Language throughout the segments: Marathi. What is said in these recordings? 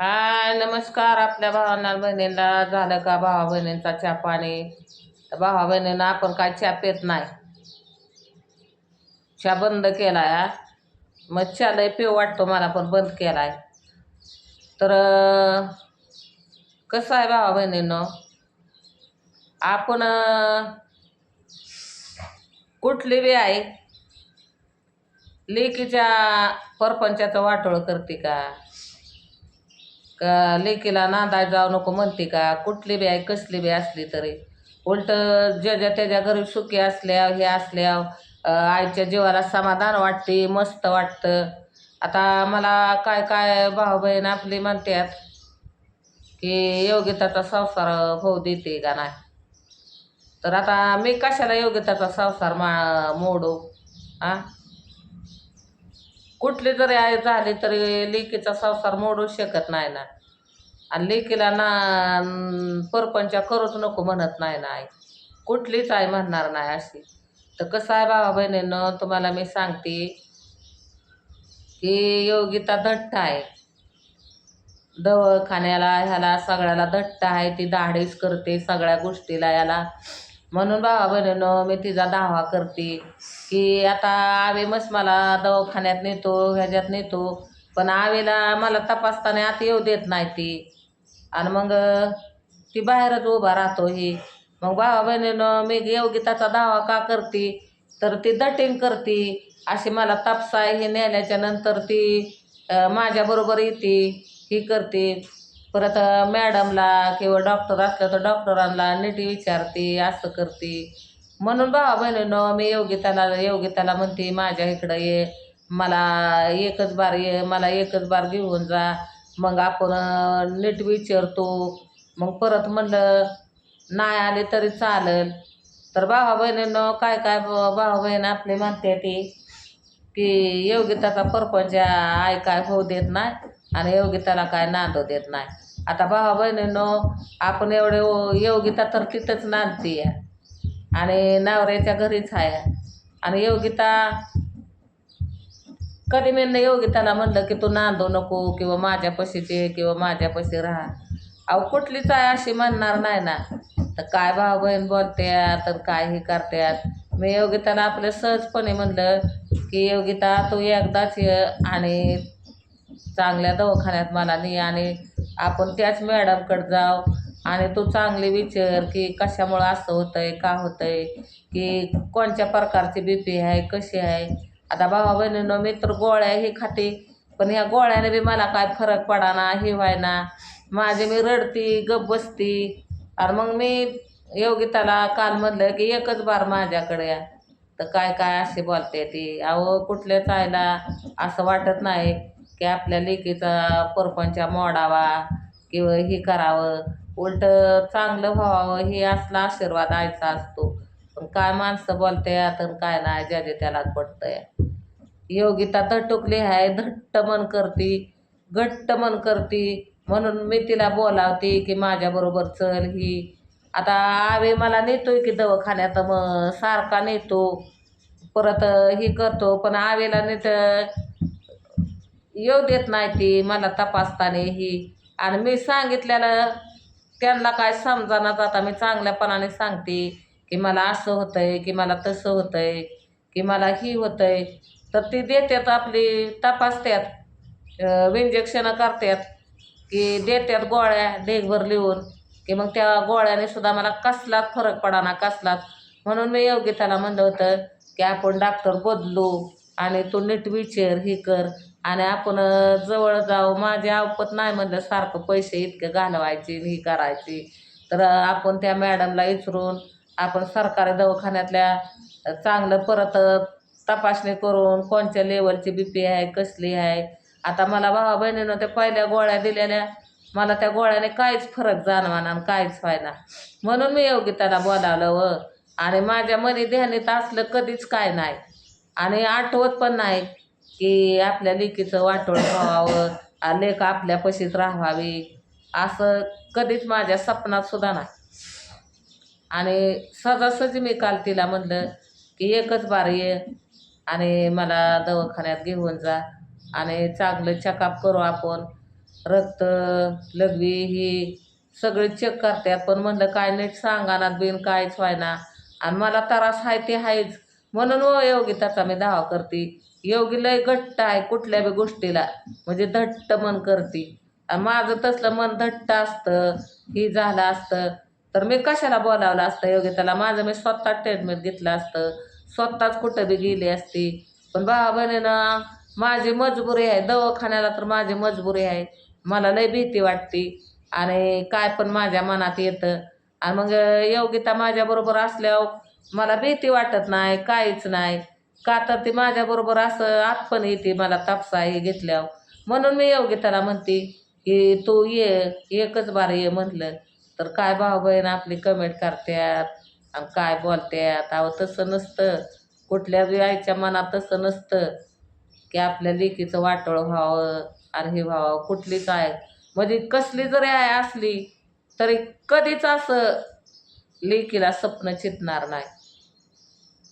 हाय नमस्कार आपल्या भावांना बहिणींना. झालं का भावा बहिणींचा चहा पाणी? तर भावा बहिणींना आपण काय चहा पेत नाही. चहा बंद केलाय आहे मग चहा लय पिऊ वाटतो मला पण बंद केला आहे तर कसं आहे भावा बहिणींनो? आपण कुठली बी आहे लेकीच्या परपंचाचं वाटोळ करते का? का लेकीला नांदाय जाऊ नको म्हणते का? कुठली बी आहे कसली बी असली तरी. उलट ज्याच्या त्याच्या घरी सुखी असल्या हे असल्या आईच्या जीवाला समाधान वाटते मस्त वाटतं. आता मला काय काय भाऊ बहीण आपली म्हणतात की योगिताचा संसार होऊ देते का नाही? तर आता मी कशाला योगिताचा संसार मा मोडू? आ? कुठली जरी आहे झाली तरी लेकीचा संसार मोडू शकत नाही ना. आणि लेकीला ना परपंचा परपंच करूच नको म्हणत नाही ना आई. कुठलीच आई म्हणणार नाही अशी. तर कसं आहे भावा बहिणीनं तुम्हाला मी सांगते की योगिता धट्ट आहे. दवाखान्याला ह्याला सगळ्याला धट्ट आहे. ती धाडीच करते सगळ्या गोष्टीला याला. म्हणून भावा बहिणीनं मी तिचा दावा करते की आता आवे मस्त मला दवाखान्यात नेतो ह्याच्यात नेतो पण आवेला मला तपासताना आत येऊ देत नाही ती. आणि मग ती बाहेरच उभा राहतो ही. मग भावा बहिणीनं मी योगिताचा दावा का करते? तर ती दटिंग करते. अशी मला तापसाय हे नेल्याच्या नंतर ती माझ्याबरोबर येते ही करते. परत मॅडमला किंवा डॉक्टर असलं तर डॉक्टरांना नीट विचारते असं करते. म्हणून भावा बहिणीनं मी योगिताला योगिताला म्हणते माझ्या इकडं ये मला एकच बार ये मला एकच बार घेऊन जा. मग आपण नीट विचारतो. मग परत म्हणलं नाही आले तरी चालेल. तर भावा बहिणीनं काय काय भावा बहीण आपले म्हणते ती की योगिताचा परपंच आय काय होऊ देत नाही. आणि योगिताला काय नांदू देत नाही. आता भावा बहिणीनं आपण एवढे योगिता तर तिथंच नांदते आणि नवऱ्याच्या घरीच आहे. आणि योगिता कधी मी योगिताला म्हणलं की तू नांदू नको किंवा माझ्यापाशीचे किंवा माझ्यापाशी राहा. अहो कुठलीच आहे अशी म्हणणार नाही ना. तर काय भाऊ बहीण बोलत्या तर काय हे करत्यात? मी योगिताला आपलं सहजपणे म्हणलं की योगिता तू एकदाच ये आणि चांगल्या दवाखान्यात मला ने आणि आपण त्याच मॅडमकडे जाव आणि तू चांगली विचार की कशामुळं असं होतंय का होतंय की कोणत्या प्रकारची बी पी आहे कशी आहे. आता भावा बहिणीनं मी तर गोळ्या हे खाते पण ह्या गोळ्याने बी मला काय फरक पडाना हे व्हायना. माझे मी रडती गप बसती. आणि मग मी योगिताला काल म्हणलं की एकच बार माझ्याकडे या. तर काय काय असे बोलते ती. अहो कुठल्याच आयला असं वाटत नाही. की आपल्या लेकीचा परपंचा मोडावा किंवा हे करावं. उलट चांगलं व्हावं हे असला आशीर्वाद आयचा असतो. पण काय माणसं बोलतात आणि काय नाही ज्याचे त्याला पटतंय. योगिता धटुकली आहे धट्ट मन करती घट्ट मन करती. म्हणून मी तिला बोलावते की माझ्याबरोबर चल ही. आता आवे मला नेतोय की दवाखान्यात मग सारखा नेतो. परत ही करतो पण आवेला नेत येऊ देत नाही ती मला तपासताना ही. आणि मी सांगितल्यानं त्यांना काय समजाना जाता मी चांगल्यापणाने सांगते की मला असं होतंय की मला तसं होतंय की मला ही होतंय. तर ती देतात आपली तपासतात इंजेक्शनं करतात की देतात गोळ्या ढेगभर लिहून की मग त्या गोळ्याने सुद्धा मला कसलाच फरक पडाना कसलाच. म्हणून मी योगिताला म्हणलं होतं की आपण डॉक्टर बदलू. आणि तू नीट विचार ही कर. आणि आपण जवळ जाऊ. माझी आवपत नाही म्हणलं सारखं पैसे इतके घालवायचे हे ही करायची. तर आपण त्या मॅडमला विचारून आपण सरकारी दवाखान्यातल्या चांगलं परत तपासणी करून कोणत्या लेवलची बी पी आहे कसली आहे. आता मला भावा बहिणीनं त्या पहिल्या गोळ्या दिलेल्या. मला त्या गोळ्याने काहीच फरक जाणवाना आणि काहीच व्हायना. म्हणून मी योगिताला बोलावलं व. आणि माझ्या मनी ध्यानीत असलं कधीच काय नाही. आणि आठवत पण नाही की आपल्या लेकीचं वाटोळ व्हावं आ लेक आपल्या पशीत राहावी. असं कधीच माझ्या सपनात सुद्धा नाही. आणि सहजासहजी मी काल तिला म्हणलं की एकच बार ये आणि मला दवाखान्यात घेऊन जा आणि चांगलं चेकअप करू आपण. रक्त लघवी ही सगळे चेक करतात. पण म्हणलं काय नीट सांगानात बिन काहीच व्हायना. आणि मला त्रास आहे ते आहेच म्हणून ओ योगी त्याचा मी दावा करते. योगी लय घट्ट आहे कुठल्या बी गोष्टीला. म्हणजे धट्ट मन करते. आणि माझं तसलं मन धट्ट असतं ही झालं असतं. तर मी कशाला बोलावलं असतं योगी त्याला? माझं मी स्वतः ट्रीटमेंट घेतलं असतं. स्वतःच कुठं बी गेली असती. पण भावा बहिणीनं माझी मजबुरी आहे. दवाखान्याला तर माझी मजबुरी आहे. मला लय भीती वाटते. आणि काय पण माझ्या मनात येतं. आणि मग योगिता माझ्याबरोबर असल्यावर मला भीती वाटत नाही काहीच नाही. का तर ती माझ्याबरोबर असं आत पण येते मला तापसा हे घेतल्यावर. म्हणून मी योगिताला म्हणते की तू ये एकच बार ये म्हटलं. तर काय भाऊ बहीण आपली कमेंट करतात आणि काय बोलतात अहो तसं नसतं. कुठल्या बी आईच्या मनात तसं नसतं की आपल्या लेकीचं वाटोळ व्हावं आणि हे व्हावं. कुठली काय म्हणजे कसली जरी आहे असली तरी कधीच असं लेकीला स्वप्न चितणार नाही.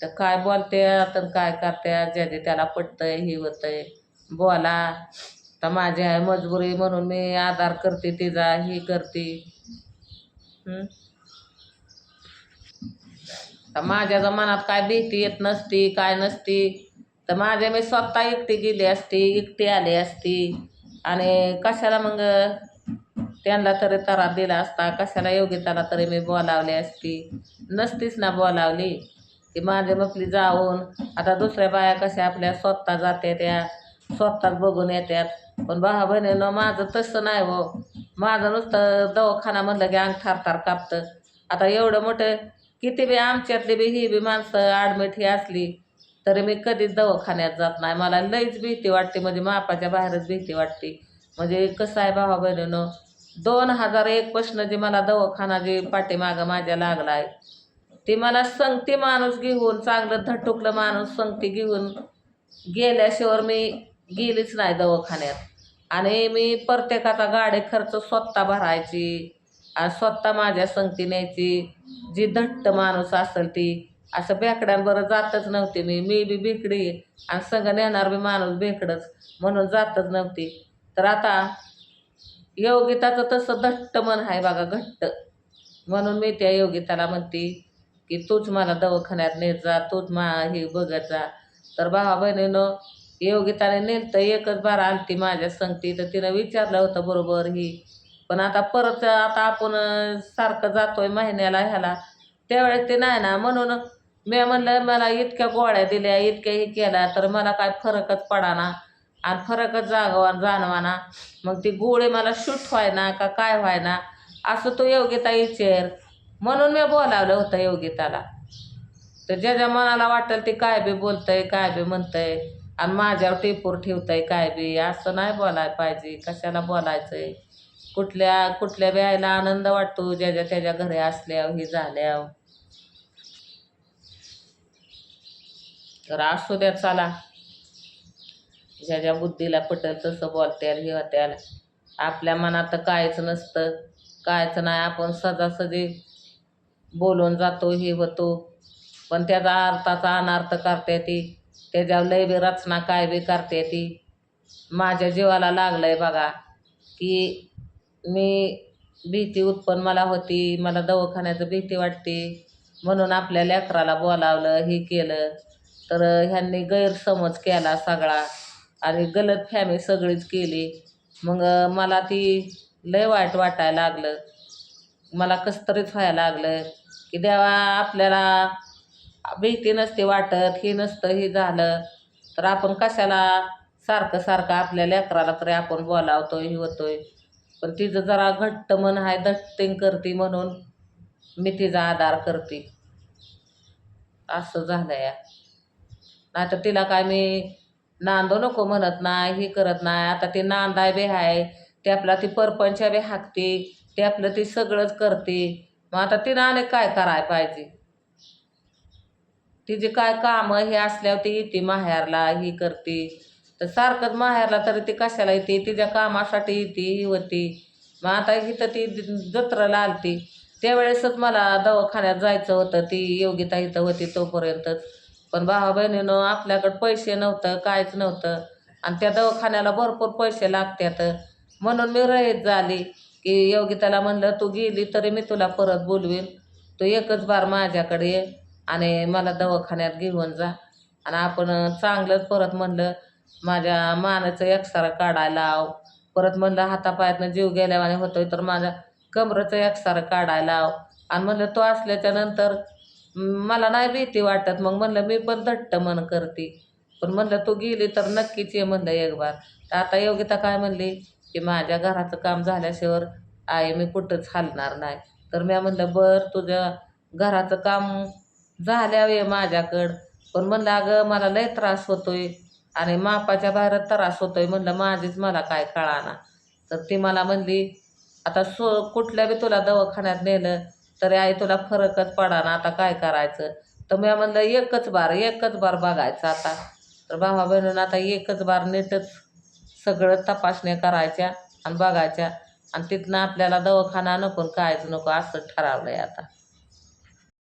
तर काय बोलते आता काय करते ज्याने त्याला पटतंय हे होतंय. बोला तर माझी आहे मजबुरी म्हणून मी आधार करते तिचा ही करते. तर माझ्या मनात काय भीती येत नसती काय नसती. तर माझ्या मी स्वतः एकटी गेली असती एकटी आली असती. आणि कशाला मग त्यांना तरी तारा दिला असता. कशाला योगिताला तरी मी बोलावली असती. नसतीच ना बोलावली की माझे मपली जाऊन. आता दुसऱ्या बाया कशा आपल्या स्वतः जाते त्या. स्वतःच बघून येतात पण भावा बहिणीनं माझं तसं नाही हो. माझं नुसतं दवाखाना म्हणलं की अंग थार थार कापतं. आता एवढं मोठं किती बी आमच्यातली बी ही बी माणसं ॲडमिट ही असली तरी मी कधीच दवाखान्यात जात नाही. मला लईच भीती वाटते. म्हणजे मापाच्या बाहेरच भीती वाटते. म्हणजे कसं आहे भावा बहिणीनं दोन हजार एक पासून जे मला दवाखाना जे पाठीमागं माझ्या लागला आहे ते मला संगती माणूस घेऊन चांगलं धटुकलं माणूस संगती घेऊन गेल्याशिवाय मी गेलीच नाही दवाखान्यात. आणि मी प्रत्येकाचा गाडी खर्च स्वतः भरायची आणि स्वतः माझ्या संगती न्यायची. जी धट्ट माणूस असेल ती असं बेकड्यांबरोबर जातच नव्हती मी. मी बी बेकडी आणि संग नेणार बी माणूस बेकडच म्हणून जातच नव्हती. तर आता योगिताचं तसं धट्ट मन आहे बघा घट्ट. म्हणून मी त्या योगिताला म्हणते की तूच मला दवाखान्यात नेत जा तूच मा हे बघत जा. तर भावा बहिणीनं योगिताने नेलतं एकच बार आलती माझ्या संगती. तर तिनं विचारलं होतं बरोबर ही. पण आता परत आता आपण सारखं जातोय महिन्याला ह्याला. त्यावेळेस ते नाही ना म्हणून मी म्हणलं मला इतक्या गोळ्या दिल्या इतक्या हे केल्या तर मला काय फरकच पडाना. आणि फरकच जागवा जाणवाना. मग ती गोळे मला शूट व्हायना का काय व्हायना? असं तो योगिता विचार. म्हणून मी बोलावलं होतं योगिताला. तर ज्याच्या मनाला वाटेल ते काय बी बोलतंय काय बी म्हणतंय. आणि माझ्यावर टेपूर ठेवतंय काय बी. असं नाही बोलायला पाहिजे. कशाला बोलायचंय? कुठल्या कुठल्या वेळेला आनंद वाटतो? ज्याच्या त्याच्या घरी असल्यावर हे झाल्यावर. तर असू द्या चला. ज्याच्या बुद्धीला पटेल तसं बोलत्याल हे होत्याल. आपल्या मनात कायच काहीच नसतं. कायच नाही आपण सजासजी बोलून जातो हे होतो. पण त्याचा अर्थाचा अनार्थ करते ती. त्याच्यावर लय बी रचना काय बी करते ती. माझ्या जीवाला लागलंय बघा की मी भीती उत्पन्न मला होती. मला दवाखान्याचं भीती वाटते. म्हणून आपल्या लेकराला बोलावलं हे केलं. तर ह्यांनी गैरसमज केला सगळा. आणि गलत फॅमी सगळीच केली. मग मला ती लय वाईट वाटायला लागलं. मला कसं तरीच व्हायला लागलं. की देवा आपल्याला भीती नसते वाटत हे नसतं हे झालं. तर आपण कशाला सारखं सारखं आपल्या लेकराला तरी आपण बोलावतो हे होतोय. पण तिचं जरा घट्ट मन आहे दट्टिंग करते म्हणून मी तिचा आधार करते. असं झालं या नाही तर तिला काय मी नांदू नको म्हणत नाही हे करत नाही. आता ती नांदाय बी आहे ते आपला ती परपंचा बी हाकते ते आपलं ती सगळंच करते. मग आता ती नाणे काय करायला पाहिजे? तिचे काय कामं हे असल्यावर ती येते माहेरला ही करते. तर सारखंच माहेरला तरी ती कशाला येते? तिच्या कामासाठी येते ही होती. मग आता इथं ती जत्राला आलती त्यावेळेसच मला दवाखान्यात जायचं होतं ती योगिता इथं होती तोपर्यंतच. पण भावा बहिणीनं आपल्याकडं पैसे नव्हतं काहीच नव्हतं. आणि त्या दवाखान्याला भरपूर पैसे लागतात म्हणून मी रहित झाली की योगिताला म्हणलं तू गेली तरी मी तुला परत बोलवीन. तू एकच बार माझ्याकडे ये आणि मला दवाखान्यात घेऊन जा. आणि आपण चांगलंच परत म्हणलं माझ्या मानाचं एक्सरा काढायला लाव. परत म्हणलं हातापायातनं जीव गेल्यावाने होतोय तर माझ्या कमरेचं एक्सरा काढायला लाव. आणि म्हणलं तो असल्याच्या नंतर मला नाही भीती वाटत. मग म्हणलं मी पण धट्ट मन करते. पण म्हणलं तू गेली तर नक्कीच ये म्हणलं एक बार. तर आता योगिता काय म्हणली की माझ्या घराचं काम झाल्याशिवाय आई मी कुठंच हलणार नाही. तर मी म्हणलं बर तुझ्या घराचं काम झाल्यावर माझ्याकडं. पण म्हणलं अगं मला लय त्रास होतोय आणि मापाच्या बाहेर त्रास होतोय. म्हणलं माझीच मला काय कळाना. तर ती मला म्हणली आता सो कुठल्या बी तुला दवाखान्यात नेलं तरी आई तुला फरकच पडा ना आता काय करायचं? तर मी म्हणलं एकच बार एकच बार बघायचं आता. तर भावा बहिणीनं आता एकच बार नीटच सगळं तपासण्या करायच्या आणि बघायच्या. आणि तिथनं आपल्याला दवाखाना नको कायच नको असं ठरवलं आहे आता.